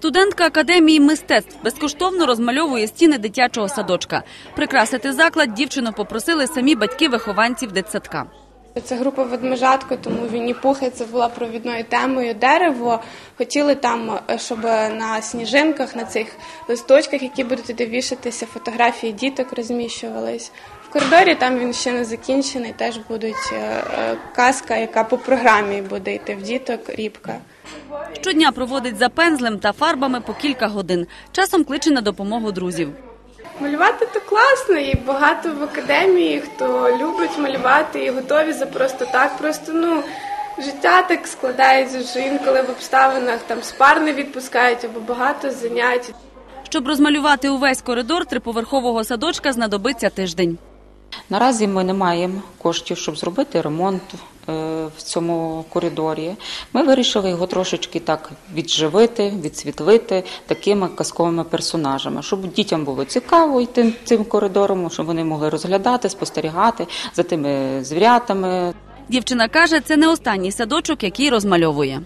Студентка академії мистецтв безкоштовно розмальовує стіни дитячого садочка. Прикрасити заклад дівчину попросили самі батьки вихованців дитсадка. Це група ведмежатко, тому Вінні Пухи це була провідною темою дерево. Хотіли там, е, щоб на сніжинках, на цих листочках, які будуть вішатися, фотографії діток розміщувались. В коридорі там він ще не закінчений. Теж будуть е, е, казка, яка по програмі буде йти в діток, рібка. Щодня проводить за пензлем та фарбами по кілька годин. Часом кличе на допомогу друзів. Малювати то класно, і багато в академії, хто любить малювати і готові за просто так. Просто ну життя так складається, що інколи в обставинах там спар не відпускають або багато занять. Щоб розмалювати увесь коридор триповерхового садочка, знадобиться тиждень. Наразі ми не маємо коштів, щоб зробити ремонт е, в цьому коридорі. Ми вирішили його трошечки так відживити, відсвітлити такими казковими персонажами, щоб дітям було цікаво йти цим коридором, щоб вони могли розглядати, спостерігати за тими звірятами. Дівчина каже, це не останній садочок, який розмальовує.